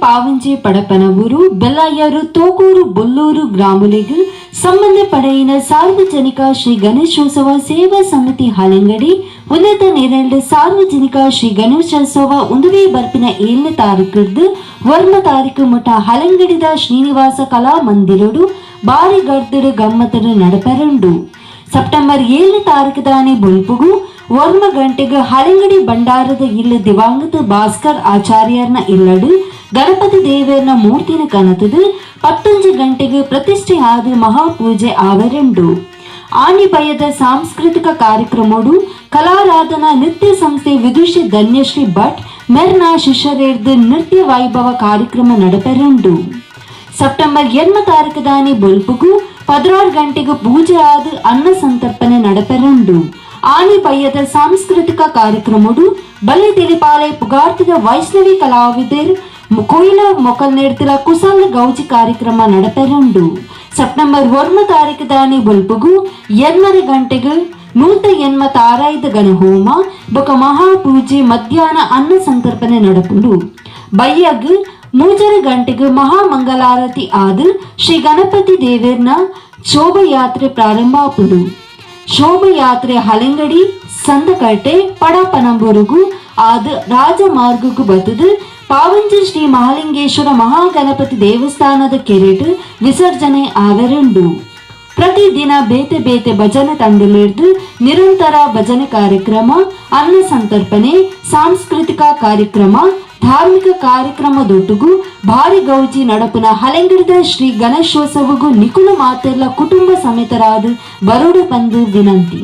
ಪಾವಂಜೆ ಪಡಪನವೂರು ಬೆಲ್ಲಾಯರು ತೋಗೂರು ಬೊಲ್ಲೂರು ಗ್ರಾಮುಲಿಗೆ ಸಂಬಂಧಪಡೆಯಿನ ಸಾರ್ವಜನಿಕ ಶ್ರೀ ಗಣೇಶೋತ್ಸವ ಸೇವಾ ಸಮಿತಿ ಹಲಂಗಡಿ ಉನ್ನತ ನೇರಳೆ ಸಾರ್ವಜನಿಕ ಶ್ರೀ ಗಣೇಶೋತ್ಸವ ಉಂದುವೆ ಬರ್ಪಿನ ಏಳನೇ ತಾರೀಕು ವರ್ಮ ತಾರೀಕು ಮುಟ ಹಲಂಗಡಿದ ಶ್ರೀನಿವಾಸ ಕಲಾ ಮಂದಿರಡು ಬಾರಿ ಗರ್ದಡು ಗಮ್ಮತಡು ನಡಪರಂಡು. ಸೆಪ್ಟೆಂಬರ್ ಏಳನೇ ತಾರೀಕು ದಾನಿ ಬುಲ್ಪುಗು ವರ್ಮ ಗಂಟೆಗೆ ಹಲಂಗಡಿ ಭಂಡಾರದ ಇಲ್ಲ ದಿವಂಗತ ಭಾಸ್ಕರ್ ಆಚಾರ್ಯರ್ನ ಇಲ್ಲಡು ಗಣಪತಿ ದೇವರನ ಮೂರ್ತಿನ ಕನತದ ಪತ್ತೊಂಜಿ ಗಂಟೆಗೆ ಪ್ರತಿಷ್ಠೆ ಆದ ಮಹಾಪೂಜೆ ಆನಿ ಆಣಿಪಯದ ಸಾಂಸ್ಕೃತಿಕ ಕಾರ್ಯಕ್ರಮಡು ಕಲಾರಾಧನಾ ನೃತ್ಯ ಸಂಸ್ಥೆ ವಿದುಷಿ ಧನ್ಯಶ್ರೀ ಭಟ್ ಮೆರ್ನ ಶಿಷ್ಯರೇರ್ದ ನೃತ್ಯ ವೈಭವ ಕಾರ್ಯಕ್ರಮ ನಡೆಪರೆಂಡು ಸೆಪ್ಟೆಂಬರ್ ಎಣ್ಮ ತಾರೀಕು ದಾನಿ ಬೊಲ್ಪುಗು ಪದಿನಾರು ಗಂಟೆಗೆ ಪೂಜೆ ಆದ ಅನ್ನ ಸಂತರ್ಪಣೆ ನಡೆಪರೆಂಡು ಆನಿ ಭಯದ ಸಾಂಸ್ಕೃತಿಕ ಕಾರ್ಯಕ್ರಮಡು ಬಲ್ಲಿ ತಿಳಿಪಾಲೆ ಪುಗಾರ್ತಿದ ವೈಷ್ಣವಿ ಕಲಾವಿದರು ಕೊಯ್ಲ ಮೊಕಲ್ ನೀಡ್ತಿರ ಕುಸಲ್ ಗೌಜಿ ಕಾರ್ಯಕ್ರಮ ನಡಪೆರಂಡು. ಸೆಪ್ಟೆಂಬರ್ ಒಂದು ತಾರೀಕು ದಾನಿ ಬೊಲ್ಪುಗು ಎನ್ಮರೆ ಗಂಟೆಗೆ ನೂತ ಎನ್ಮ ತಾರಾಯ್ದ ಗಣ ಹೋಮ, ಬೊಕ ಮಹಾಪೂಜೆ ಮಧ್ಯಾಹ್ನ ಅನ್ನ ಸಂತರ್ಪಣೆ ನಡಪುಂಡು. ಬಯ್ಯಗ್ ಮೂಜರ ಗಂಟೆಗೆ ಮಹಾಮಂಗಲಾರತಿ ಆದ ಶ್ರೀ ಗಣಪತಿ ದೇವೇರ್ನ ಶೋಭಯಾತ್ರೆ ಪ್ರಾರಂಭ ಆಪುಡು. ಶೋಭಯಾತ್ರೆ ಹಲಂಗಡಿ ಸಂದಕಟ್ಟೆ, ಪಡಪನಂಬುರುಗು ಆದ ರಾಜಮಾರ್ಗಕ್ಕೂ ಬತ್ತದು ಪಾವಂಜಿ ಶ್ರೀ ಮಹಾಲಿಂಗೇಶ್ವರ ಮಹಾಗಣಪತಿ ದೇವಸ್ಥಾನದ ಕೆರೆಟ್ ವಿಸರ್ಜನೆ ಆಗರುಂಡು ಪ್ರತಿದಿನ ಬೇತೆ ಬೇತೆ ಭಜನೆ ತಂಡಲಿಡ್ದು ನಿರಂತರ ಭಜನೆ ಕಾರ್ಯಕ್ರಮ, ಅನ್ನ ಸಂತರ್ಪಣೆ, ಸಾಂಸ್ಕೃತಿಕ ಕಾರ್ಯಕ್ರಮ, ಧಾರ್ಮಿಕ ಕಾರ್ಯಕ್ರಮದೊಟ್ಟಿಗೂ ಭಾರಿ ಗೌಜಿ ನಡಪಿನ ಹಲೆಂಗಿಡಿದ ಶ್ರೀ ಗಣೇಶೋತ್ಸವಗೂ ನಿಕುಲ ಮಾತೆಲ್ಲ ಕುಟುಂಬ ಸಮೇತರಾದ ಬರುಡು ಬಂದು ವಿನಂತಿ.